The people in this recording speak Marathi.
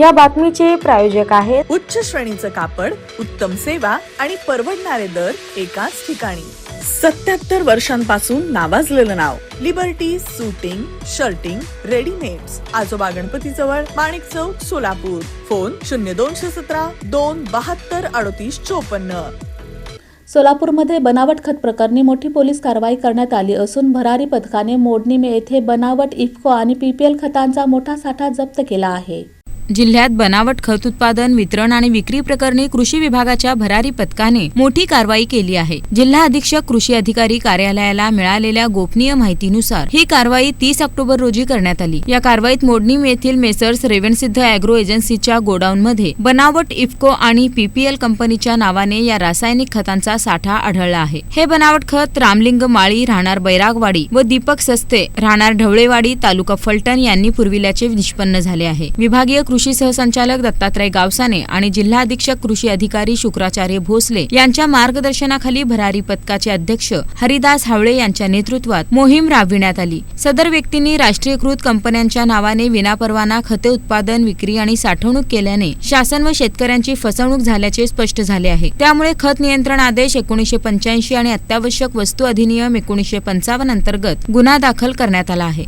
या बातमीचे प्रायोजक आहेत. उच्च श्रेणीचं कापड उत्तम सेवा आणि परवडणारे दर एकाच ठिकाणी. सत्याहत्तर वर्षांपासून नावाजलेलं नाव. Liberty suiting shirting readymades Ajoba Ganpati जवळ माणिक चौक सोलापूर. फोन शून्य दोनशे सतरा दोन बहात्तर अडतीस चोपन्न. सोलापूरमध्ये बनावट खत प्रकरणी मोठी पोलीस कारवाई करण्यात आली असून भरारी पथकाने मोडणी येथे बनावट इफ्को आणि पीपीएल खतांचा मोठा साठा जप्त केला आहे. जिल्ह्यात बनावट खत उत्पादन वितरण आणि विक्री प्रकरणी कृषी विभागाच्या भरारी पथकाने मोठी कारवाई केली आहे. जिल्हा अधीक्षक कृषी अधिकारी कार्यालयाला मिळालेल्या गोपनीय माहितीनुसार ही कारवाई तीस ऑक्टोबर रोजी करण्यात आली. या कारवाईत मोडणीम येथील मेसर्स रेवणसिद्ध अॅग्रो एजन्सीच्या गोडाऊनमध्ये बनावट इफको आणि पीपीएल कंपनीच्या नावाने या रासायनिक खतांचा साठा आढळला आहे. हे बनावट खत रामलिंग माळी राहणार बैरागवाडी व दीपक सस्ते राहणार ढवळेवाडी तालुका फलटण यांनी पुरविल्याचे निष्पन्न झाले आहे. विभागीय कृषी सहसंचालक दत्तात्रय गावसाने आणि जिल्हा अधीक्षक कृषी अधिकारी शुक्राचार्य भोसले यांच्या मार्गदर्शनाखाली भरारी पथकाचे अध्यक्ष हरिदास हावळे यांच्या नेतृत्वात मोहीम राबविण्यात आली. सदर व्यक्तींनी राष्ट्रीयकृत कंपन्यांच्या नावाने विनापरवाना खते उत्पादन विक्री आणि साठवणूक केल्याने शासन व शेतकऱ्यांची फसवणूक झाल्याचे स्पष्ट झाले आहे. त्यामुळे खत नियंत्रण आदेश एकोणीशे पंच्याऐंशी आणि अत्यावश्यक वस्तू अधिनियम एकोणीशे पंचावन्न अंतर्गत गुन्हा दाखल करण्यात आला आहे.